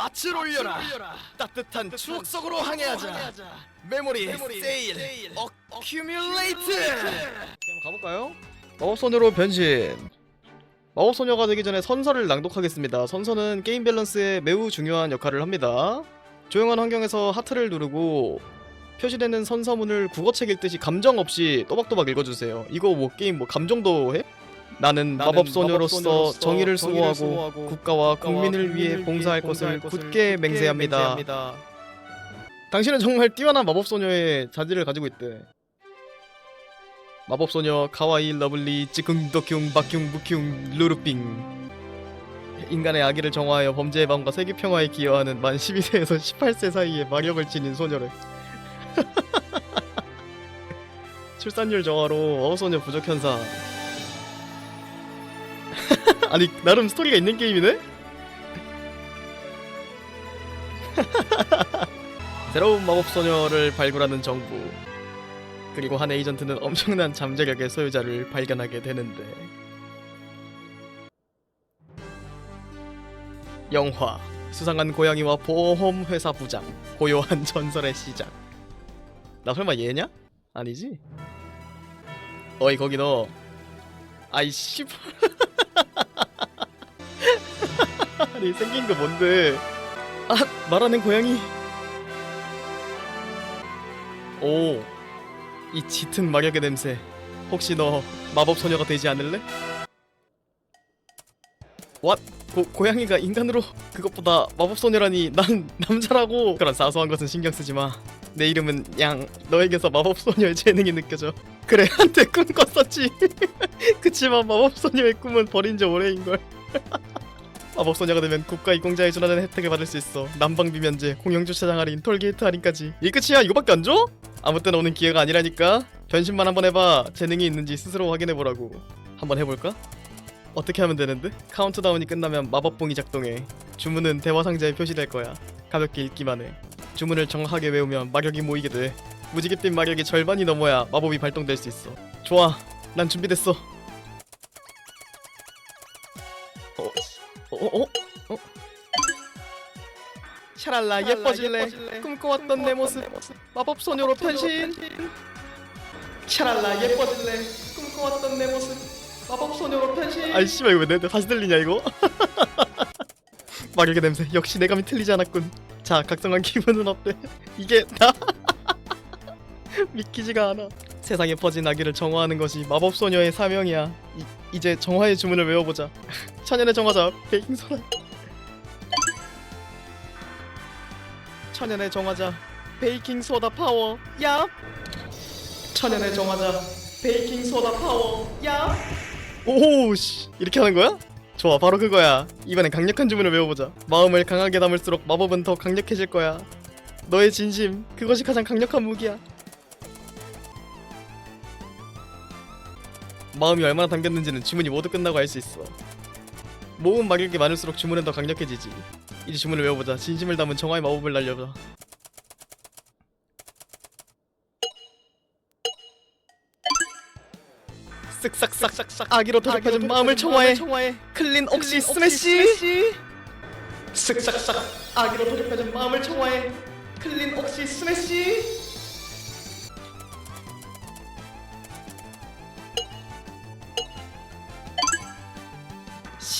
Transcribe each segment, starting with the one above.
밭을 올려라. 따뜻한 추억 속으로 항해하자. 메모리, 세일, 어큐뮬레이트 한번 가볼까요? 마법소녀로 변신. 마법소녀가 되기 전에 선서를 낭독하겠습니다. 선서는 게임 밸런스에 매우 중요한 역할을 합니다. 조용한 환경에서 하트를 누르고 표시되는 선서문을 국어책 읽듯이 감정 없이 또박또박 읽어주세요. 이거 뭐 게임 뭐 감정도 해? 나는 마법소녀로서 정의를 수호하고 국가와 국민을 위해 봉사할 것을 굳게 맹세합니다. 당신은 정말 뛰어난 마법소녀의 자질을 가지고 있대. 마법소녀 가와이 러블리 찌쿵덕흉 박흉 무흉 루루빙 인간의 아기를 정화하여 범죄의 밤과 세계 평화에 기여하는 만 12세에서 18세 사이에 마력을 지닌 소녀를 출산율 정화로 마법소녀 부족 현상 아니 나름 스토리가 있는 게임이네? 새로운 마법소녀를 발굴하는 정부 그리고 한 에이전트는 엄청난 잠재력의 소유자를 발견하게 되는데 영화 수상한 고양이와 보험 회사 부장 고요한 전설의 시작 나 설마 얘냐? 아니지? 어이 거기 너 아이 씨 아니 생긴 거 뭔데? 아 말하는 고양이. 오 이 짙은 마력의 냄새. 혹시 너 마법 소녀가 되지 않을래? 왓? 고, 고양이가 인간으로? 그것보다 마법 소녀라니 난 남자라고. 그런 사소한 것은 신경 쓰지 마 내 이름은 양. 너에게서 마법 소녀의 재능이 느껴져. 그래 한때 꿈 꿨었지. 그치만 마법 소녀의 꿈은 버린 지 오래인 걸 마법 소녀가 되면 국가 이공자에 준하는 혜택을 받을 수 있어. 난방비 면제 공영 주차장 할인 톨게이트 할인까지. 이 끝이야? 이거밖에 안 줘? 아무 때나 오는 기회가 아니라니까. 변신만 한번 해봐. 재능이 있는지 스스로 확인해보라고. 한번 해볼까? 어떻게 하면 되는데? 카운트다운이 끝나면 마법봉이 작동해. 주문은 대화 상자에 표시될 거야. 가볍게 읽기만 해. 주문을 정확하게 외우면 마력이 모이게 돼. 무지갯빛 마력이 절반이 넘어야 마법이 발동될 수 있어. 좋아. 난 준비됐어 어? 어? 어? 어? 샤랄라 예뻐질래? 꿈꿔왔던 내 모습. 마법 소녀로 변신. 샤랄라 예뻐질래? 꿈꿔왔던 내 모습. 마법 소녀로 변신. 아이 씨발 이거 왜 내, 다시 들리냐 이거? 마력의 냄새. 역시 내 감이 틀리지 않았군. 자 각성한 기분은 어때? 이게 나? 믿기지가 않아 세상에 퍼진 아기를 정화하는 것이 마법 소녀의 사명이야. 이, 이제 정화의 주문을 외워보자. 천연의 정화자 베이킹소다 천연의 정화자 베이킹 소다 파워 야. 천연의 정화자 베이킹 소다 파워 야. 오씨. 이렇게 하는 거야? 좋아 바로 그거야. 이번엔 강력한 주문을 외워보자. 마음을 강하게 담을수록 마법은 더 강력해질 거야. 너의 진심 그것이 가장 강력한 무기야 마음이 얼마나 담겼는지는 주문이 모두 끝나고 알 수 있어. 모음 마력이 많을수록 주문은 더 강력해지지. 이제 주문을 외워보자. 진심을 담은 정화의 마법을 날려봐. 쓱싹싹싹싹 아기로 도착해준 마음을 청화해. 클린 옥시 스매시. 쓱싹싹 아기로 도착해준 마음을 청화해. 클린 옥시 스매시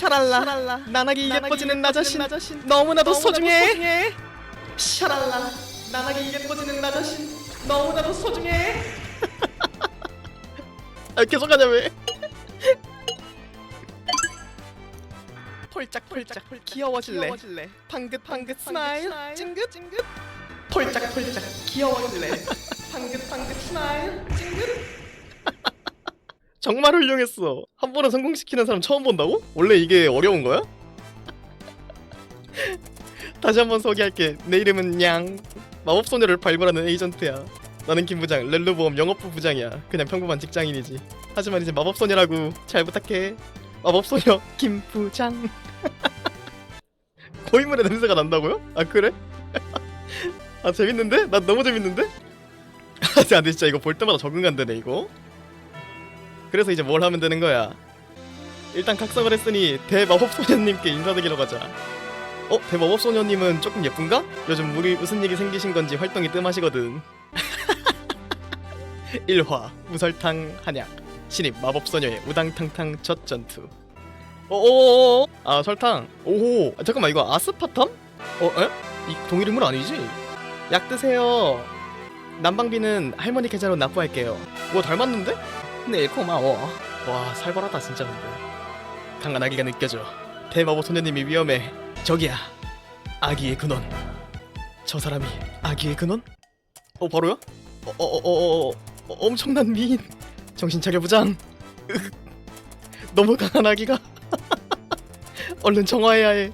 샤랄라, 나나기 예뻐지는 나 자신, 너무나도 소중해. 샤랄라 나나기 예뻐지는 나 자신 너무나도 소중해. 아 계속 하자 왜? 폴짝 폴짝 귀여워질래. 방긋 방긋 스마일 찡긋 찡긋. 폴짝 폴짝 귀여워질래. 방긋 방긋 스마일 찡긋. 정말 훌륭했어. 한 번에 성공시키는 사람 처음 본다고? 원래 이게 어려운 거야? 다시 한 번 소개할게. 내 이름은 양. 마법소녀를 발굴하는 에이전트야. 나는 김 부장, 렐루보험 영업부 부장이야. 그냥 평범한 직장인이지. 하지만 이제 마법소녀라고 잘 부탁해. 마법소녀 김 부장. 고인물의 냄새가 난다고요? 아 그래? 아 재밌는데? 난 너무 재밌는데? 아 근데 진짜 이거 볼 때마다 적응 안 되네 이거. 그래서 이제 뭘 하면 되는 거야? 일단 각성을 했으니 대마법 소녀님께 인사드리러 가자. 어 대마법 소녀님은 조금 예쁜가? 요즘 우리 무슨 일이 생기신 건지 활동이 뜸하시거든 1화 무설탕 한약 신입 마법 소녀의 우당탕탕 첫 전투 어어어어 아 설탕 오호 아, 잠깐만 이거 아스파탐? 어 에? 이 동일 인물 아니지? 약 드세요 난방비는 할머니 계좌로 납부할게요 뭐 닮았는데? 네 고마워. 와 살벌하다 진짜 근데. 강한 아기가 느껴져. 대마법 소녀님이 위험해. 저기야 아기의 근원. 저 사람이 아기의 근원? 어 바로야? 어어어어 어, 어, 엄청난 미인. 정신 차려 부장. 너무 강한 아기가. 얼른 정화해야 해.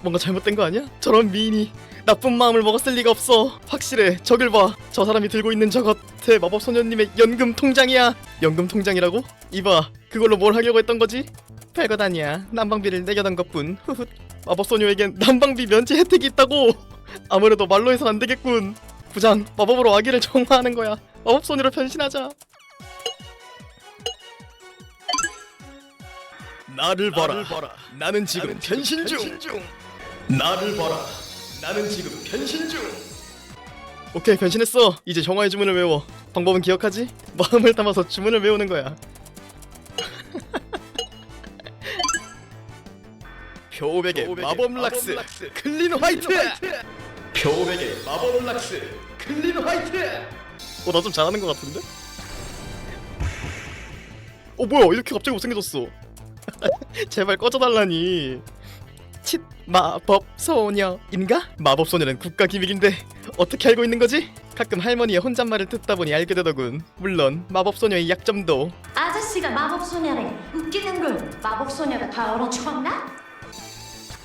뭔가 잘못된 거 아니야? 저런 미인이 나쁜 마음을 먹었을 리가 없어. 확실해. 저길 봐 저 사람이 들고 있는 저것 대 마법 소녀님의 연금 통장이야. 연금 통장이라고? 이봐. 그걸로 뭘 하려고 했던 거지? 별것 아니야. 난방비를 내겨던 것뿐. 후훗. 마법 소녀에겐 난방비 면제 혜택이 있다고. 아무래도 말로 해선 안 되겠군. 부장 마법으로 아기를 정화하는 거야. 마법 소녀로 변신하자. 나를 봐라. 나는 지금 변신 중. 나를 봐라. 나는 지금 변신 중. 오케이 변신했어. 이제 정화의 주문을 외워. 방법은 기억하지? 마음을 담아서 주문을 외우는 거야. 표백의 마법 락스 클린 화이트. 표백의 마법 락스 클린 화이트. 어나 좀 잘하는 것 같은데? 어 뭐야 이렇게 갑자기 못생겨졌어. 제발 꺼져달라니 칫 마법 소녀인가? 마법 소녀는 국가 기밀인데 어떻게 알고 있는 거지? 가끔 할머니의 혼잣말을 듣다 보니 알게 되더군 물론 마법 소녀의 약점도 아저씨가 마법 소녀래 웃기는 걸 마법 소녀가 다 얼어죽었나?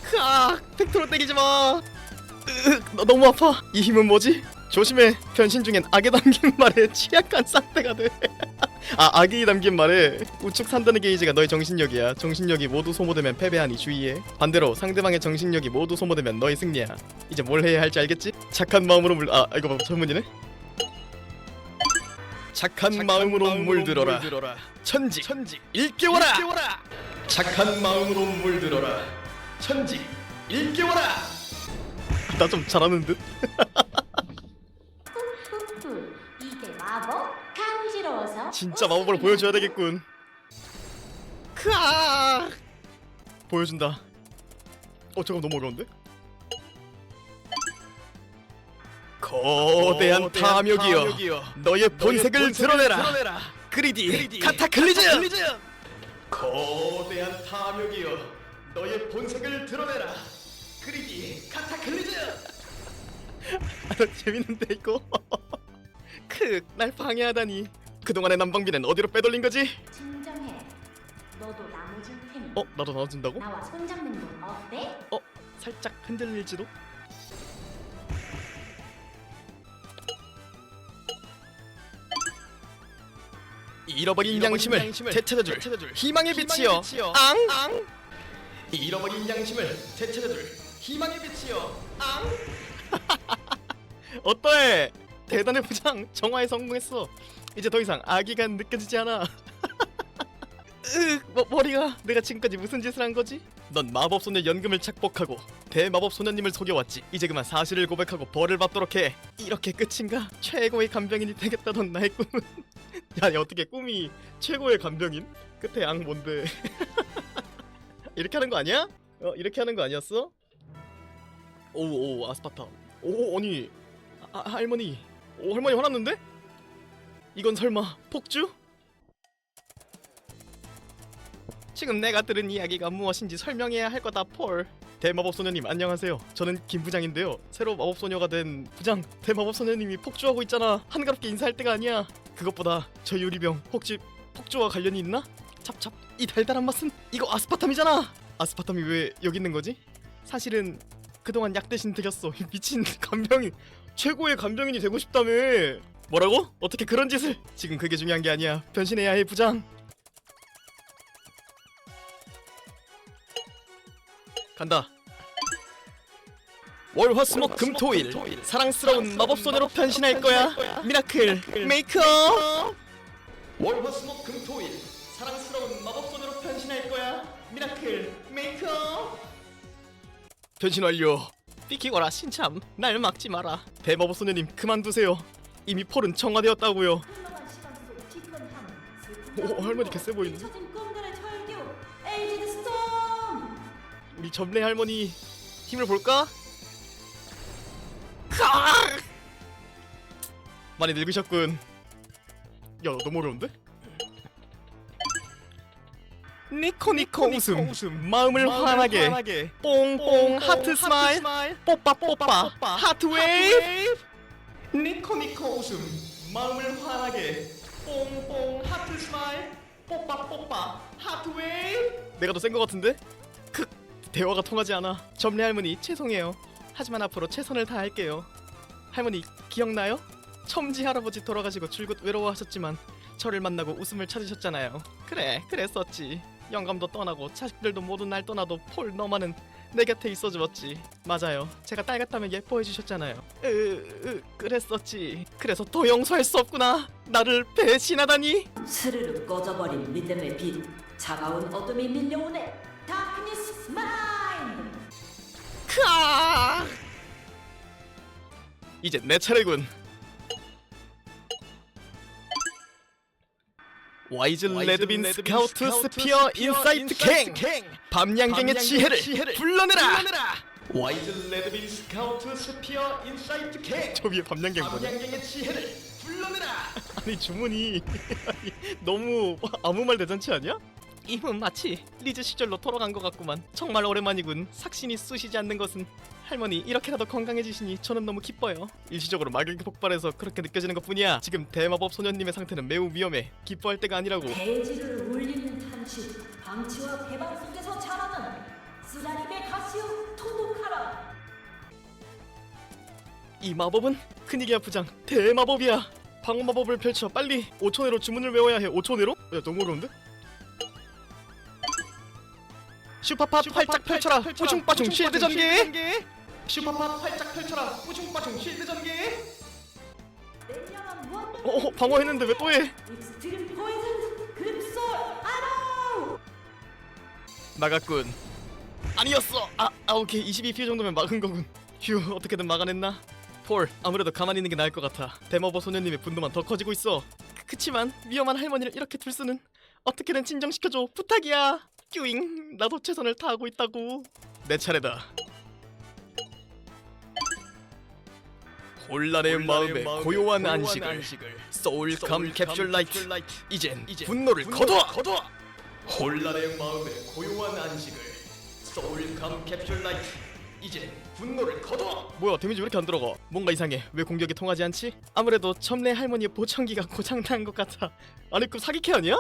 크악 팩트로 때리지 마 으, 너 너무 아파 이 힘은 뭐지? 조심해 변신 중엔 악에 담긴 말에 취약한 쌍대가 돼 아 악이 담긴 말에 우측 산다는 게이지가 너의 정신력이야. 정신력이 모두 소모되면 패배하니 주의해. 반대로 상대방의 정신력이 모두 소모되면 너의 승리야. 이제 뭘 해야 할지 알겠지? 착한 마음으로 물.. 아 이거 봐 전문이네? 착한, 마음으로 물들어라, 천직, 천직 일깨워라. 착한 마음으로 물들어라. 천직 일깨워라. 나 좀 잘하는 듯? 후 이게 마법? 간지러워서 진짜 마법을 보여줘야 되겠군. 크아! 보여준다. 어 잠깐 너무 어려운데? 거대한 탐욕이여. 너의 본색을 드러내라. 그리디 카타클리즈 거대한 탐욕이여. 너의 본색을 드러내라. 그리디 카타클리즈 아 재밌는데 이거 크 날 방해하다니 그동안의 난방비는 어디로 빼돌린 거지? 진정해 너도 나눠줄 테니 어? 나도 나눠준다고? 나와 손잡는 건 어때? 어? 살짝 흔들릴지도? 잃어버린 양심을 되찾아줄 희망의 빛이여 앙! 잃어버린 양심을 되찾아줄 희망의 빛이여 앙! 어떠해? 대단해 부장 정화에 성공했어 이제 더 이상 아기가 느껴지지 않아 으, 뭐, 머리가 내가 지금까지 무슨 짓을 한 거지? 넌 마법소녀 연금을 착복하고 대마법소녀님을 속여왔지 이제 그만 사실을 고백하고 벌을 받도록 해 이렇게 끝인가? 최고의 간병인이 되겠다던 나의 꿈은 야, 야 어떻게 꿈이 최고의 간병인? 끝에 양 뭔데 이렇게 하는 거 아니야? 어 이렇게 하는 거 아니었어? 오오 아스파탐 오 아니 아, 아, 할머니 오 할머니 화났는데? 이건 설마 폭주? 지금 내가 들은 이야기가 무엇인지 설명해야 할 거다 폴 대마법 소녀님 안녕하세요 저는 김 부장인데요 새로 마법 소녀가 된 부장 대마법 소녀님이 폭주하고 있잖아 한가롭게 인사할 때가 아니야 그것보다 저 유리병 혹시 폭주와 관련이 있나? 찹찹 이 달달한 맛은 이거 아스파탐이잖아 아스파탐이 왜 여기 있는 거지? 사실은 그동안 약 대신 드렸어 이 미친 간병인 최고의 간병인이 되고 싶다며 뭐라고? 어떻게 그런 짓을 지금 그게 중요한 게 아니야 변신해야 해 부장 간다. 월화수목 금토일 사랑스러운 마법소녀로 변신할 거야. 미라클 메이크업. 월화수목 금토일 사랑스러운 마법소녀로 변신할 거야. 미라클 메이크업. 변신 완료 비키거라 신참 날 막지 마라 대마법 소녀님 그만두세요 이미 폴은 정화되었다고요 흘러간 시간 속 깊은 함 오, 할머니 개쎄 스톰 우리 점례 할머니 힘을 볼까? 카! 많이 늙으셨군 야 너무 어려운데? 니코 니코 웃음, 마음을 환하게. 뽕뽕 하트 스마일. 뽀빠 뽀빠. 하트 웨이브. 니코 니코 웃음. 마음을 환하게. 뽕뽕 하트 스마일. 뽀빠 뽀빠. 하트 웨이브. 내가 더 센 거 같은데? 크 대화가 통하지 않아. 점례 할머니 죄송해요. 하지만 앞으로 최선을 다할게요. 할머니 기억나요? 첨지 할아버지 돌아가시고 줄곧 외로워하셨지만 저를 만나고 웃음을 찾으셨잖아요. 그래 그랬었지 영감도 떠나고 자식들도 모두 날 떠나도 폴 너만은 내 곁에 있어 주었지. 맞아요. 제가 딸 같다면 예뻐해 주셨잖아요. 으, 으 그랬었지. 그래서 더 용서할 수 없구나. 나를 배신하다니. 스르르 꺼져버린 믿음의 빛. 차가운 어둠이 밀려오네. 다크니스 마인 크아! 이제 내 차례군 와이즈 레드빈 스카우트 스피어 인사이트 갱 밤양갱의 지혜를 불러내라. 와이즈 레드빈 스카우트 스피어 인사이트 갱저 위에 밤양갱 밤양갱의 지혜를 불러내라. 아니 주문이. 너무 아무 말 대잔치 아니야? 이분 마치 리즈 시절로 돌아간 것 같구만. 정말 오랜만이군. 삭신이 쑤시지 않는 것은. 할머니 이렇게라도 건강해지시니 저는 너무 기뻐요. 일시적으로 마격이 폭발해서 그렇게 느껴지는 것뿐이야. 지금 대마법 소년님의 상태는 매우 위험해. 기뻐할 때가 아니라고. 대지를 울리는 탄치 방치와 배방 속에서 자라는 쓰라림의 가시오 토독하라. 이 마법은 큰이기야 부장. 대마법이야. 방어 마법을 펼쳐 빨리 5초 내로 주문을 외워야 해 5초 내로? 야 너무 어려운데? 슈퍼팝 활짝 펼쳐라. 뿌중빠중 실드 전개. 슈퍼팝 활짝 펼쳐라. 뿌중빠중 실드 전개. 어 방어했는데 왜 또 해? 막았군. 아니었어. 아, 아 오케이. 22피 정도면 막은 거군. 휴 어떻게든 막아냈나? 폴 아무래도 가만히 있는 게 나을 것 같아. 데머버 소녀님의 분노만 더 커지고 있어. 그- 그치만 위험한 할머니를 이렇게 둘 수는 어떻게든 진정시켜줘. 부탁이야 뀨잉 나도 최선을 다하고 있다고. 내 차례다. 혼란의 마음에 고요한 안식을. 소울감 캡슐 라이트. 이젠 분노를 거둬! 혼란의 마음에 고요한 안식을. 소울감 캡슐 라이트. 이제 분노를 거둬! 뭐야 데미지 왜 이렇게 안 들어가? 뭔가 이상해. 왜 공격이 통하지 않지? 아무래도 첨례 할머니의 보청기가 고장난 것 같아. 아니 그 사기캐 아니야?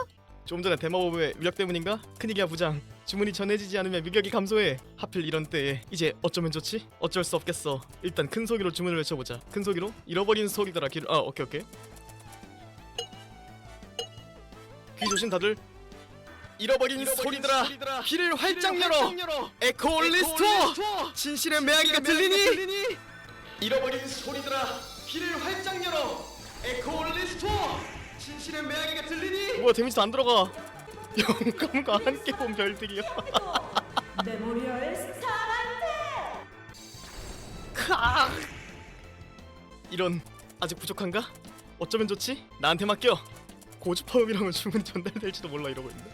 좀 전에 대마법의 위력 때문인가? 큰일이야 부장. 주문이 전해지지 않으면 위력이 감소해. 하필 이런 때에. 이제 어쩌면 좋지? 어쩔 수 없겠어. 일단 큰 소리로 주문을 외쳐보자. 큰 소리로? 잃어버린 소리더라 귀를 아 오케이 오케이. 귀 조심 다들. 잃어버린, 소리들아 귀를 활짝 열어. 에코 리스토 진실의 매하기가 들리니? 잃어버린 소리들아 귀를 활짝 열어. 에코 리스토 진실의 매하기가 들리니? 뭐야 데미지도 안 들어가. 영감과 함께 본 별들이요 메모리얼 스타라이트 카 이런 아직 부족한가? 어쩌면 좋지? 나한테 맡겨. 고주파음이라면 주문이 전달될지도 몰라 이러고 있는데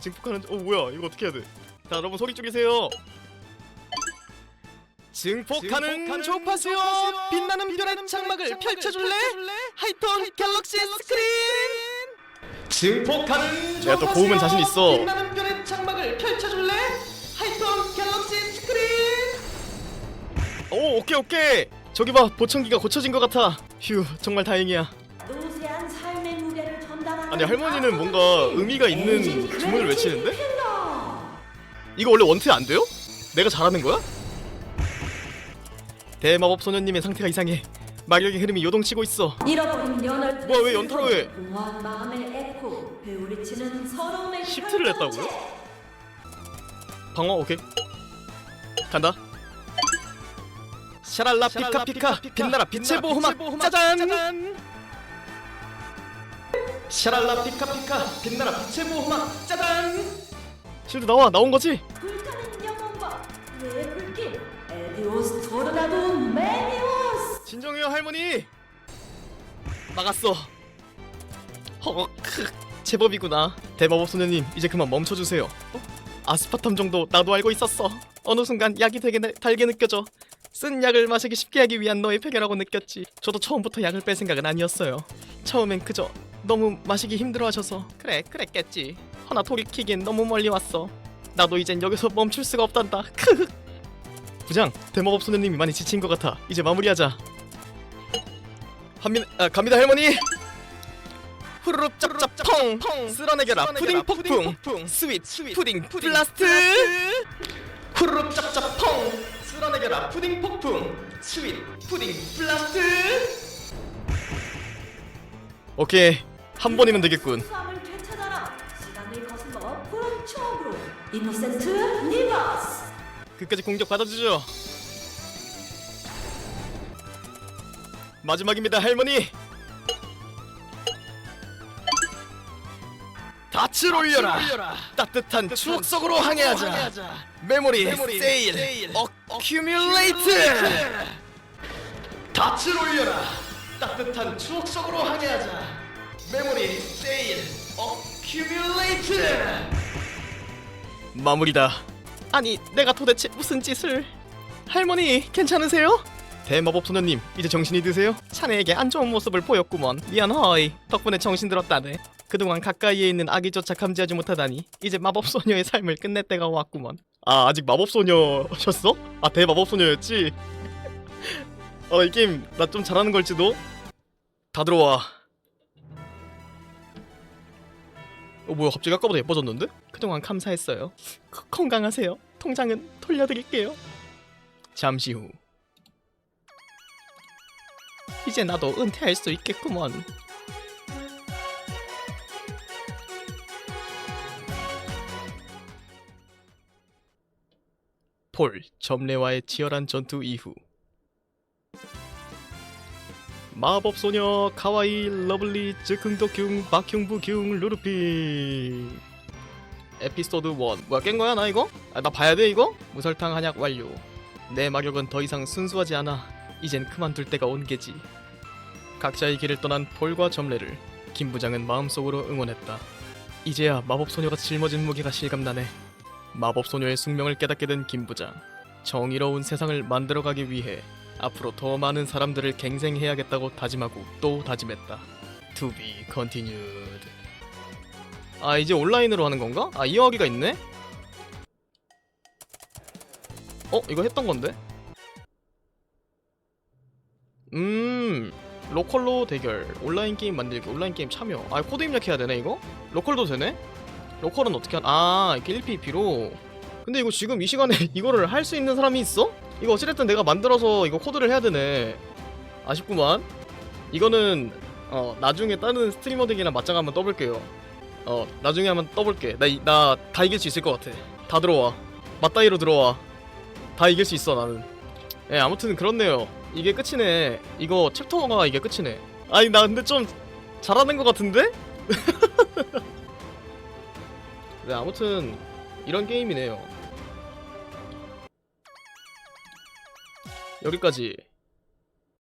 증폭하는 어 뭐야 이거 어떻게 해야 돼? 자 여러분 소리 죽이세요 증폭하는 조파수요. 빛나는 별의 장막을 펼쳐줄래? 하이톤 갤럭시 스크린. 증폭하는 내가 또 고음은 자신 있어. 빛나는 별의 장막을 펼쳐줄래? 하이톤 갤럭시 스크린. 오 오케이 오케이. 저기 봐 보청기가 고쳐진 것 같아. 휴 정말 다행이야. 노세한 삶의 무게를 전달하는 아니, 할머니는 뭔가 의미가 있는 주문을 외치는데? 이거 원래 원트 안 돼요? 내가 잘하는 거야? 대마법 소녀님의 상태가 이상해 마력의 흐름이 요동치고 있어 잃어버린 연을 뭐야, 왜 연타로 해? 공허한 마음의 에코 배우리치는 서러움의 시프트를 혈전체. 냈다고요? 방어 오케이 간다 샤랄라 피카 피카 빛나라 빛의 보호막 짜잔 샤랄라 피카 피카 빛나라 빛의 보호막 짜잔 실드 나와 나온 거지? 불타는 영혼과 내 토르나도 메비우스! 진정해요 할머니! 나갔어. 허 크, 제법이구나. 대마법 소녀님 이제 그만 멈춰주세요. 어? 아스파탐 정도 나도 알고 있었어. 어느 순간 약이 되게 내- 달게 느껴져. 쓴 약을 마시기 쉽게 하기 위한 너의 패결라고 느꼈지. 저도 처음부터 약을 뺄 생각은 아니었어요. 처음엔 그저 너무 마시기 힘들어하셔서 그래 그랬겠지. 허나 돌이키기엔 너무 멀리 왔어. 나도 이젠 여기서 멈출 수가 없단다. 크흐 부장 대마법 소녀님이 많이 지친 것 같아. 이제 마무리하자. 합니다. 아, 갑니다 할머니. 후루룩 짭짭 펑. 쓸어내겨라. 푸딩 폭풍. 스윗 푸딩 블라스트. 후루룩 짭짭 펑. 쓸어내겨라. 푸딩 폭풍. 스윗 푸딩 블라스트. 오케이. 한 번이면 되겠군. 수함을 되찾아라. 시간을 거슬러 푸른 추억으로. 이노센트 니버스 끝까지 공격 받아주죠. 마지막입니다 할머니. 닻을 올려라. 따뜻한 추억 속으로 항해하자. 메모리, 세일, 어큐뮬레이트. 닻을 올려라. 따뜻한 추억 속으로 항해하자. 메모리, 세일, 어큐뮬레이트. 마무리다. 아니, 내가 도대체 무슨 짓을? 할머니, 괜찮으세요? 대마법 소녀님, 이제 정신이 드세요? 자네에게 안 좋은 모습을 보였구먼. 미안 허이. 덕분에 정신 들었다네. 그동안 가까이에 있는 아기조차 감지하지 못하다니 이제 마법 소녀의 삶을 끝낼 때가 왔구먼. 아, 아직 마법 소녀셨어? 아, 대마법 소녀였지. 어, 이 게임 나 좀 잘하는 걸지도. 다 들어와. 어 뭐야 갑자기 아까보다 예뻐졌는데? 그동안 감사했어요. 거- 건강하세요. 통장은 돌려드릴게요. 잠시 후. 이제 나도 은퇴할 수 있겠구먼. 폴 점례와의 치열한 전투 이후 마법 소녀 카와이 러블리 즉흥도균 박흉부균 루루피. 에피소드 1 뭐야 깬 거야 나 이거? 아, 나 봐야 돼 이거? 무설탕 한약 완료. 내 마력은 더 이상 순수하지 않아. 이젠 그만둘 때가 온 게지. 각자의 길을 떠난 폴과 점례를 김 부장은 마음속으로 응원했다. 이제야 마법 소녀가 짊어진 무게가 실감나네. 마법 소녀의 숙명을 깨닫게 된 김 부장 정의로운 세상을 만들어가기 위해 앞으로 더 많은 사람들을 갱생해야겠다고 다짐하고 또 다짐했다. To be continued. 아 이제 온라인으로 하는 건가? 아 이어가기가 있네? 어 이거 했던 건데? 음 로컬로 대결 온라인 게임 만들기 온라인 게임 참여 아 코드 입력해야 되네 이거? 로컬도 되네? 로컬은 어떻게 한? 아 이렇게 1PP로 근데 이거 지금 이 시간에 이거를 할 수 있는 사람이 있어? 이거 어찌됐든 내가 만들어서 이거 코드를 해야 되네. 아쉽구만. 이거는 어 나중에 다른 스트리머들이랑 맞짱 한번 떠볼게요. 어 나중에 한번 떠볼게. 나다 이길 수 있을 것 같아. 다 들어와. 맞다이로 들어와. 다 이길 수 있어 나는. 예 아무튼 그렇네요. 이게 끝이네. 이거 챕터가 이게 끝이네. 아니 나 근데 좀 잘하는 것 같은데? 네 아무튼 이런 게임이네요 여기까지